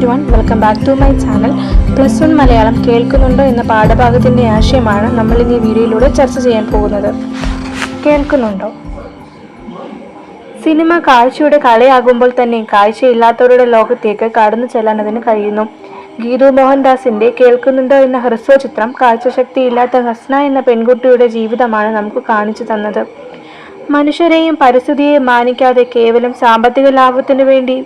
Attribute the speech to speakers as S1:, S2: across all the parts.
S1: Everyone welcome back to my channel plus one Malayalam കേൾക്കുന്നുണ്ടോ എന്ന പാഠഭാഗത്തിന്റെ ആശയമാണ് നമ്മൾ ഇന്ന് ഈ വീഡിയോയിലൂടെ ചർച്ച ചെയ്യാൻ പോകുന്നത്. കേൾക്കുന്നുണ്ടോ? സിനിമ കാഴ്ചയുടെ കലയാകുമ്പോൾ തന്നെ കാഴ്ചയില്ലാത്തവരുടെ ലോകത്തേക്ക് കടന്നു ചെല്ലാൻ അതിന് കഴിയുന്നു. ഗീതു മോഹൻദാസിന്റെ കേൾക്കുന്നുണ്ടോ എന്ന ഹ്രസ്വ ചിത്രം കാഴ്ചശക്തിയില്ലാത്ത ഹസ്ന എന്ന പെൺകുട്ടിയുടെ ജീവിതമാണ് നമുക്ക് കാണിച്ചു തന്നത്. മനുഷ്യരെയും പരിസ്ഥിതിയെയും മാനിക്കാതെ കേവലം സാമ്പത്തിക ലാഭത്തിനു വേണ്ടി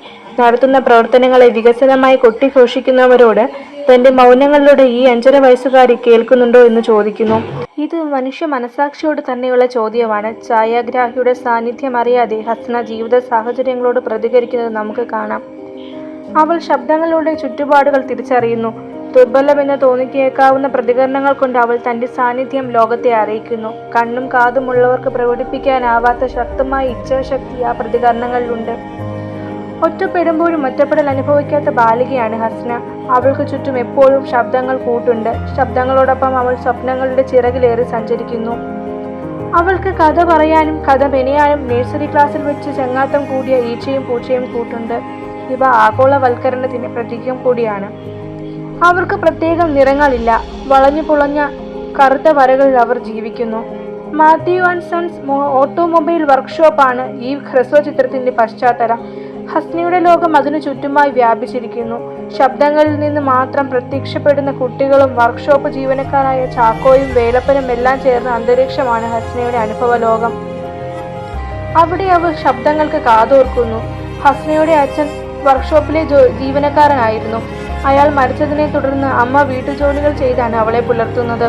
S1: നടത്തുന്ന പ്രവർത്തനങ്ങളെ വികസനമായി കൊട്ടിഘോഷിക്കുന്നവരോട് തന്റെ മൗനങ്ങളിലൂടെ ഈ അഞ്ചര വയസ്സുകാരി കേൾക്കുന്നുണ്ടോ എന്ന് ചോദിക്കുന്നു. ഇത് മനുഷ്യ മനസാക്ഷിയോട് തന്നെയുള്ള ചോദ്യമാണ്. ഛായാഗ്രാഹിയുടെ സാന്നിധ്യം അറിയാതെ ഹസ്ന ജീവിത സാഹചര്യങ്ങളോട് പ്രതികരിക്കുന്നത് നമുക്ക് കാണാം. അവൾ ശബ്ദങ്ങളിലൂടെ ചുറ്റുപാടുകൾ തിരിച്ചറിയുന്നു. ദുർബലമെന്ന് തോന്നിക്കേക്കാവുന്ന പ്രതികരണങ്ങൾ കൊണ്ട് അവൾ തന്റെ സാന്നിധ്യം ലോകത്തെ അറിയിക്കുന്നു. കണ്ണും കാതും കാതുമുള്ളവർക്ക് പ്രകടിപ്പിക്കാനാവാത്ത ശക്തമായ ഇച്ഛാശക്തി ആ പ്രതികരണങ്ങളിലുണ്ട്. ഒറ്റപ്പെടുമ്പോഴും ഒറ്റപ്പെടൽ അനുഭവിക്കാത്ത ബാലികയാണ് ഹസ്ന. അവൾക്ക് ചുറ്റും എപ്പോഴും ശബ്ദങ്ങൾ കൂട്ടുണ്ട്. ശബ്ദങ്ങളോടൊപ്പം അവൾ സ്വപ്നങ്ങളുടെ ചിറകിലേറി സഞ്ചരിക്കുന്നു. അവൾക്ക് കഥ പറയാനും കഥ മെനയാനും നഴ്സറി ക്ലാസ്സിൽ വെച്ച് ചങ്ങാത്തം കൂടിയ ഈച്ചയും പൂച്ചയും കൂട്ടുണ്ട്. ഇവ ആഗോളവൽക്കരണത്തിന് പ്രതീകം കൂടിയാണ്. അവർക്ക് പ്രത്യേകം നിറങ്ങളില്ല. വളഞ്ഞു പുളഞ്ഞ കറുത്ത വരകളിൽ അവർ ജീവിക്കുന്നു. മാത്യു ആൻഡ് സൺസ് ഓട്ടോമൊബൈൽ വർക്ക്ഷോപ്പാണ് ഈ ഹ്രസ്വ ചിത്രത്തിന്റെ പശ്ചാത്തലം. ഹസ്നയുടെ ലോകം അതിനു ചുറ്റുമായി വ്യാപിച്ചിരിക്കുന്നു. ശബ്ദങ്ങളിൽ നിന്ന് മാത്രം പ്രത്യക്ഷപ്പെടുന്ന കുട്ടികളും വർക്ക്ഷോപ്പ് ജീവനക്കാരായ ചാക്കോയും വേലപ്പനും എല്ലാം ചേർന്ന അന്തരീക്ഷമാണ് ഹസ്നയുടെ അനുഭവ ലോകം അവിടെ അവർ ശബ്ദങ്ങൾക്ക് കാതോർക്കുന്നു. ഹസ്നയുടെ അച്ഛൻ വർക്ക്ഷോപ്പിലെ ജീവനക്കാരനായിരുന്നു. അയാൾ മരിച്ചതിനെ തുടർന്ന് അമ്മ വീട്ടുജോലികൾ ചെയ്താണ് അവളെ പുലർത്തുന്നത്.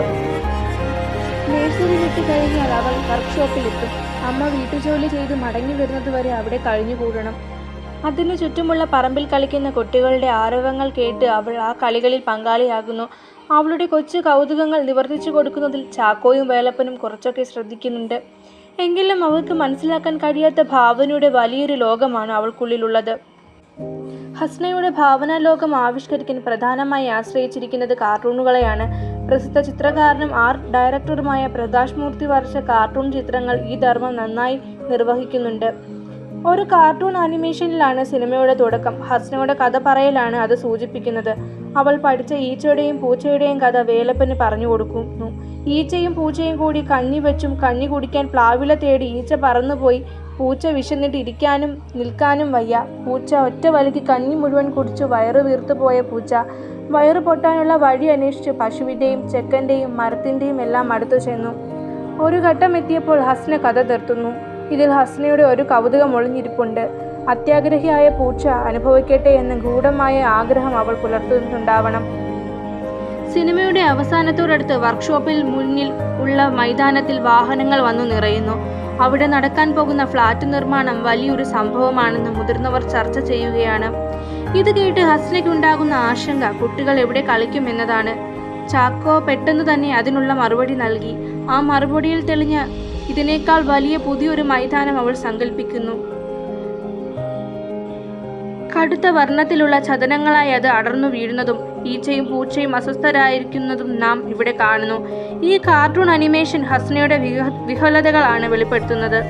S1: നേഴ്സറി വിട്ട് കഴിഞ്ഞാൽ അവൾ വർക്ക്ഷോപ്പിലെത്തും. അമ്മ വീട്ടുജോലി ചെയ്ത് മടങ്ങി വരുന്നത് വരെ അവിടെ കഴിഞ്ഞുകൂടണം. അതിനു ചുറ്റുമുള്ള പറമ്പിൽ കളിക്കുന്ന കുട്ടികളുടെ ആരവങ്ങൾ കേട്ട് അവൾ ആ കളികളിൽ പങ്കാളിയാകുന്നു. അവളുടെ കൊച്ചു കൗതുകങ്ങൾ നിവർത്തിച്ചു കൊടുക്കുന്നതിൽ ചാക്കോയും വേലപ്പനും കുറച്ചൊക്കെ ശ്രദ്ധിക്കുന്നുണ്ട്. എങ്കിലും അവൾക്ക് മനസ്സിലാക്കാൻ കഴിയാത്ത ഭാവനയുടെ വലിയൊരു ലോകമാണ് അവൾക്കുള്ളിലുള്ളത്. ഹസ്നയുടെ ഭാവനാ ലോകം ആവിഷ്കരിക്കാൻ പ്രധാനമായി ആശ്രയിച്ചിരിക്കുന്നത് കാർട്ടൂണുകളെയാണ്. പ്രസിദ്ധ ചിത്രകാരനും ആർട്ട് ഡയറക്ടറുമായ പ്രകാശ് മൂർത്തി വരച്ച കാർട്ടൂൺ ചിത്രങ്ങൾ ഈ ധർമ്മം നന്നായി നിർവഹിക്കുന്നുണ്ട്. ഒരു കാർട്ടൂൺ ആനിമേഷനിലാണ് സിനിമയുടെ തുടക്കം. ഹസ്നയുടെ കഥ പറയലാണ് അത് സൂചിപ്പിക്കുന്നത്. അവൾ പഠിച്ച ഈച്ചയുടെയും പൂച്ചയുടെയും കഥ വേലപ്പന് പറഞ്ഞു കൊടുക്കുന്നു. ഈച്ചയും പൂച്ചയും കൂടി കഞ്ഞി വെച്ചും കഞ്ഞി കുടിക്കാൻ പ്ലാവില തേടി ഈച്ച പറന്നുപോയി. പൂച്ച വിശന്നിട്ട് ഇരിക്കാനും നിൽക്കാനും വയ്യ. പൂച്ച ഒറ്റ വലിക്ക് കഞ്ഞി മുഴുവൻ കുടിച്ച് വയറ് വീർത്തു പോയ പൂച്ച വയറ് പൊട്ടാനുള്ള വഴി അന്വേഷിച്ച് പശുവിന്റെയും ചെക്കന്റെയും മരത്തിന്റെയും എല്ലാം അടുത്തു ചെന്നു. ഒരു ഘട്ടം എത്തിയപ്പോൾ ഹസ്ന കഥ തീർത്തുന്നു. ഇതിൽ ഹസ്നയുടെ ഒരു കൗതുകം ഒളിഞ്ഞിരിപ്പുണ്ട്. അത്യാഗ്രഹിയായ പൂച്ച അനുഭവിക്കട്ടെ എന്ന ഗൂഢമായ ആഗ്രഹം അവൾ പുലർത്തുന്നുണ്ടാവണം. സിനിമയുടെ അവസാനത്തോടടുത്ത് വർക്ക്ഷോപ്പിൽ മുന്നിൽ ഉള്ള മൈതാനത്തിൽ വാഹനങ്ങൾ വന്നു നിറയുന്നു. അവിടെ നടക്കാൻ പോകുന്ന ഫ്ളാറ്റ് നിർമ്മാണം വലിയൊരു സംഭവമാണെന്ന് മുതിർന്നവർ ചർച്ച ചെയ്യുകയാണ്. ഇത് കേട്ട് ഹസ്നയ്ക്കുണ്ടാകുന്ന ആശങ്ക കുട്ടികൾ എവിടെ കളിക്കും എന്നതാണ്. ചാക്കോ പെട്ടെന്ന് തന്നെ അതിനുള്ള മറുപടി നൽകി. ആ മറുപടിയിൽ തെളിഞ്ഞ ഇതിനേക്കാൾ വലിയ പുതിയൊരു മൈതാനം അവൾ സങ്കല്പിക്കുന്നു കടുത്ത വർണത്തിലുള്ള ചതനങ്ങളായി അത് അടർന്നു വീഴുന്നതും ഈച്ചയും പൂച്ചയും അസ്വസ്ഥരായിരിക്കുന്നതും നാം ഇവിടെ കാണുന്നു. ഈ കാർട്ടൂൺ അനിമേഷൻ ഹസ്നയുടെ വിഹ വിഹലതകളാണ് വെളിപ്പെടുത്തുന്നത്.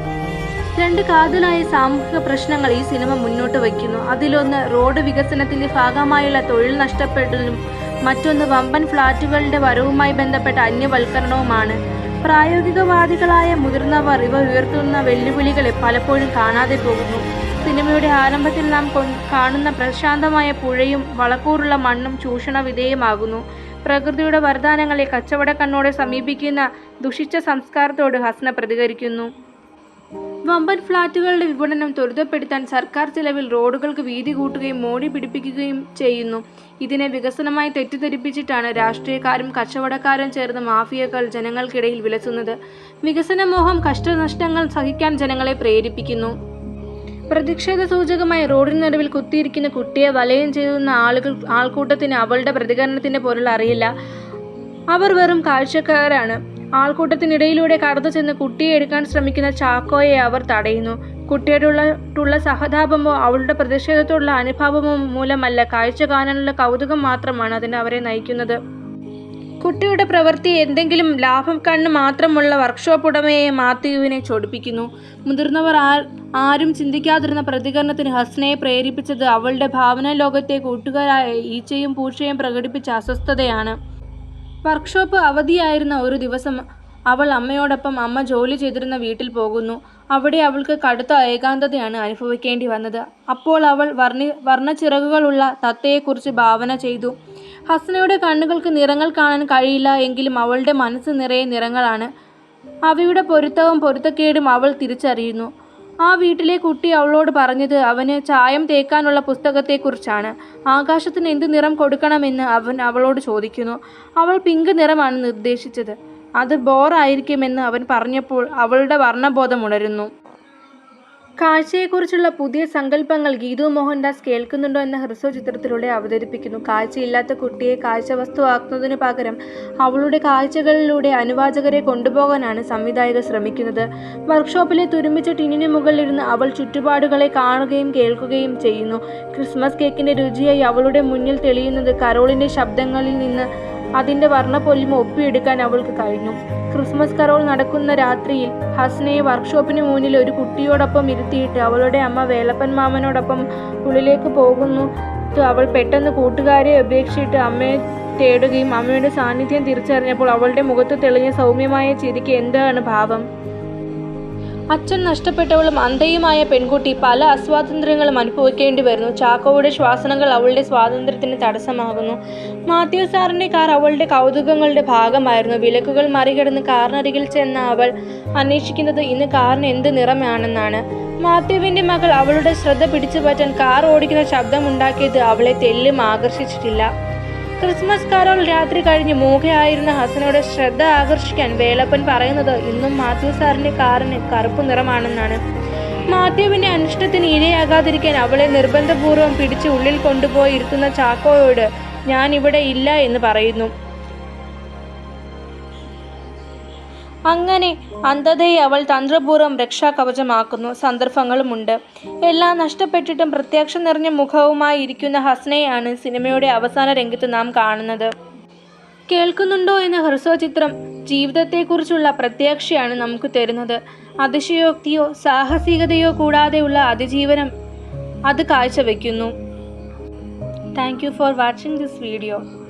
S1: രണ്ട് കാതലായ സാമൂഹിക പ്രശ്നങ്ങൾ ഈ സിനിമ മുന്നോട്ട് വയ്ക്കുന്നു. അതിലൊന്ന് റോഡ് വികസനത്തിന്റെ ഭാഗമായുള്ള തൊഴിൽ നഷ്ടപ്പെട്ടതും മറ്റൊന്ന് വമ്പൻ ഫ്ളാറ്റുകളുടെ വരവുമായി ബന്ധപ്പെട്ട അന്യവൽക്കരണവുമാണ്. പ്രായോഗികവാദികളായ മുതിർന്നവർ ഇവ ഉയർത്തുന്ന വെല്ലുവിളികളെ പലപ്പോഴും കാണാതെ പോകുന്നു. സിനിമയുടെ ആരംഭത്തിൽ നാം കാണുന്ന പ്രശാന്തമായ പുഴയും വളക്കൂറുള്ള മണ്ണും ചൂഷണ വിധേയമാകുന്നു. പ്രകൃതിയുടെ വരദാനങ്ങളെ കച്ചവട കണ്ണോടെ സമീപിക്കുന്ന ദുഷിച്ച സംസ്കാരത്തോട് ഹസ്ന പ്രതികരിക്കുന്നു. വമ്പൻ ഫ്ളാറ്റുകളുടെ വിപണനം ത്വരിതപ്പെടുത്താൻ സർക്കാർ ചെലവിൽ റോഡുകൾക്ക് വീതി കൂട്ടുകയും മോടി പിടിപ്പിക്കുകയും ചെയ്യുന്നു. ഇതിനെ വികസനമായി തെറ്റിദ്ധരിപ്പിച്ചിട്ടാണ് രാഷ്ട്രീയക്കാരും കച്ചവടക്കാരും ചേർന്ന് മാഫിയകൾ ജനങ്ങൾക്കിടയിൽ വിലസുന്നത്. വികസനമോഹം കഷ്ടനഷ്ടങ്ങൾ സഹിക്കാൻ ജനങ്ങളെ പ്രേരിപ്പിക്കുന്നു. പ്രതിഷേധ സൂചകമായി റോഡിന് നടുവിൽ കുത്തിയിരിക്കുന്ന കുട്ടിയെ വലയം ചെയ്യുന്ന ആളുകൾ ആൾക്കൂട്ടത്തിന് അവളുടെ പ്രതികരണത്തിന്റെ പൊരുൾ അറിയില്ല. അവർ വെറും കാഴ്ചക്കാരാണ്. ആൾക്കൂട്ടത്തിനിടയിലൂടെ കടന്നു ചെന്ന് കുട്ടിയെ എടുക്കാൻ ശ്രമിക്കുന്ന ചാക്കോയെ അവർ തടയുന്നു. കുട്ടിയോടുള്ള സഹതാപമോ അവളുടെ പ്രതിഷേധത്തോടുള്ള അനുഭാവമോ മൂലമല്ല. കാഴ്ച കാണാനുള്ള കൗതുകം മാത്രമാണ് അതിന് അവരെ നയിക്കുന്നത്. കുട്ടിയുടെ പ്രവൃത്തി എന്തെങ്കിലും ലാഭം കണ്ണ് മാത്രമുള്ള വർക്ക്ഷോപ്പ് ഉടമയെ മാത്യുവിനെ ചൊടിപ്പിക്കുന്നു. മുതിർന്നവർ ആരും ചിന്തിക്കാതിരുന്ന പ്രതികരണത്തിന് ഹസ്നയെ പ്രേരിപ്പിച്ചത് അവളുടെ ഭാവന ലോകത്തെ കൂട്ടുകാരായ ഈച്ചയും പൂച്ചയും പ്രകടിപ്പിച്ച അസ്വസ്ഥതയാണ്. വർക്ക്ഷോപ്പ് അവധിയായിരുന്ന ഒരു ദിവസം അവൾ അമ്മയോടൊപ്പം അമ്മ ജോലി ചെയ്തിരുന്ന വീട്ടിൽ പോകുന്നു. അവിടെ അവൾക്ക് കടുത്ത ഏകാന്തതയാണ് അനുഭവിക്കേണ്ടി വന്നത്. അപ്പോൾ അവൾ വർണി വർണച്ചിറകുകളുള്ള തത്തയെക്കുറിച്ച് ഭാവന ചെയ്തു. ഹസ്നയുടെ കണ്ണുകൾക്ക് നിറങ്ങൾ കാണാൻ കഴിയില്ല എങ്കിലും അവളുടെ മനസ്സ് നിറയെ നിറങ്ങളാണ്. അവയുടെ പൊരുത്തവും പൊരുത്തക്കേടും അവൾ തിരിച്ചറിയുന്നു. ആ വീട്ടിലെ കുട്ടി അവളോട് പറഞ്ഞത് അവന് ചായം തേക്കാനുള്ള പുസ്തകത്തെക്കുറിച്ചാണ്. ആകാശത്തിന് എന്ത് നിറം കൊടുക്കണമെന്ന് അവൻ അവളോട് ചോദിക്കുന്നു. അവൾ പിങ്ക് നിറമാണ് നിർദ്ദേശിച്ചത്. അത് ബോറായിരിക്കുമെന്ന് അവൻ പറഞ്ഞപ്പോൾ അവളുടെ വർണബോധം ഉണരുന്നു. കാഴ്ചയെക്കുറിച്ചുള്ള പുതിയ സങ്കല്പങ്ങൾ ഗീതു മോഹൻദാസ് കേൾക്കുന്നുണ്ടോ എന്ന ഹ്രസ്വ ചിത്രത്തിലൂടെ അവതരിപ്പിക്കുന്നു. കാഴ്ചയില്ലാത്ത കുട്ടിയെ കാഴ്ച വസ്തുവാക്കുന്നതിനു പകരം അവളുടെ കാഴ്ചകളിലൂടെ അനുവാചകരെ കൊണ്ടുപോകാനാണ് സംവിധായകർ ശ്രമിക്കുന്നത്. വർക്ക്ഷോപ്പിലെ തുരുമ്പിച്ച ടിന്നിന് മുകളിലിരുന്ന് അവൾ ചുറ്റുപാടുകളെ കാണുകയും കേൾക്കുകയും ചെയ്യുന്നു. ക്രിസ്മസ് കേക്കിന്റെ രുചിയായി അവളുടെ മുന്നിൽ തെളിയുന്നത് കരോളിന്റെ ശബ്ദങ്ങളിൽ നിന്ന് അതിന്റെ വർണപ്പൊലിമ ഒപ്പിയെടുക്കാൻ അവൾക്ക് കഴിഞ്ഞു. ക്രിസ്മസ് കരോൾ നടക്കുന്ന രാത്രിയിൽ ഹസ്നയെ വർക്ക്ഷോപ്പിന് മുന്നിൽ ഒരു കുട്ടിയോടൊപ്പം ഇരുത്തിയിട്ട് അവളുടെ അമ്മ വേലപ്പൻ മാമനോടൊപ്പം ഉള്ളിലേക്ക് പോകുന്നു. അവൾ പെട്ടെന്ന് കൂട്ടുകാരെ ഉപേക്ഷിച്ചിട്ട് അമ്മയെ തേടുകയും അമ്മയുടെ സാന്നിധ്യം തിരിച്ചറിഞ്ഞപ്പോൾ അവളുടെ മുഖത്ത് തെളിഞ്ഞ സൗമ്യമായ ചിരിക്ക് എന്താണ് ഭാവം? അച്ഛൻ നഷ്ടപ്പെട്ടവളും അന്ധയുമായ പെൺകുട്ടി പല അസ്വാതന്ത്ര്യങ്ങളും അനുഭവിക്കേണ്ടി വരുന്നു. ചാക്കോയുടെ ശ്വാസനങ്ങൾ അവളുടെ സ്വാതന്ത്ര്യത്തിന് തടസ്സമാകുന്നു. മാത്യു സാറിന്റെ കാർ അവളുടെ കൗതുകങ്ങളുടെ ഭാഗമായിരുന്നു. വിലക്കുകൾ മറികടന്ന് കാറിനരികിൽ ചെന്ന അവൾ അന്വേഷിക്കുന്നത് ഇന്ന് കാറിന് എന്ത് നിറമാണെന്നാണ്. മാത്യുവിന്റെ മകൾ അവളുടെ ശ്രദ്ധ പിടിച്ചുപറ്റാൻ കാർ ഓടിക്കുന്ന ശബ്ദമുണ്ടാക്കിയത് അവളെ തെല്ലും ആകർഷിച്ചിട്ടില്ല. ക്രിസ്മസ് കാരോൾ രാത്രി കഴിഞ്ഞ് മൂകയായിരുന്ന ഹസനയുടെ ശ്രദ്ധ ആകർഷിക്കാൻ വേലപ്പൻ പറയുന്നത് ഇന്നും മാത്യു സാറിന്റെ കാറിന് കറുപ്പ് നിറമാണെന്നാണ്. മാത്യുവിന്റെ അനിഷ്ടത്തിന് ഇരയാകാതിരിക്കാൻ അവളെ നിർബന്ധപൂർവം പിടിച്ച് ഉള്ളിൽ കൊണ്ടുപോയി ഇരുത്തുന്ന ചാക്കോയോട് ഞാൻ ഇവിടെ ഇല്ല എന്ന് പറയുന്നു. അങ്ങനെ അന്ധതയെ അവൾ തന്ത്രപൂർവം രക്ഷാകവചമാക്കുന്നു. സന്ദർഭങ്ങളുമുണ്ട്. എല്ലാം നഷ്ടപ്പെട്ടിട്ടും പ്രത്യക്ഷം നിറഞ്ഞ മുഖവുമായി ഇരിക്കുന്ന ഹസ്നയാണ് സിനിമയുടെ അവസാന രംഗത്ത് നാം കാണുന്നത്. കേൾക്കുന്നുണ്ടോ എന്ന ഹ്രസ്വ ചിത്രം ജീവിതത്തെക്കുറിച്ചുള്ള പ്രത്യക്ഷയാണ് നമുക്ക് തരുന്നത്. അതിശയോക്തിയോ സാഹസികതയോ കൂടാതെയുള്ള അതിജീവനം അത് കാഴ്ചവെക്കുന്നു. Thank you for watching this video.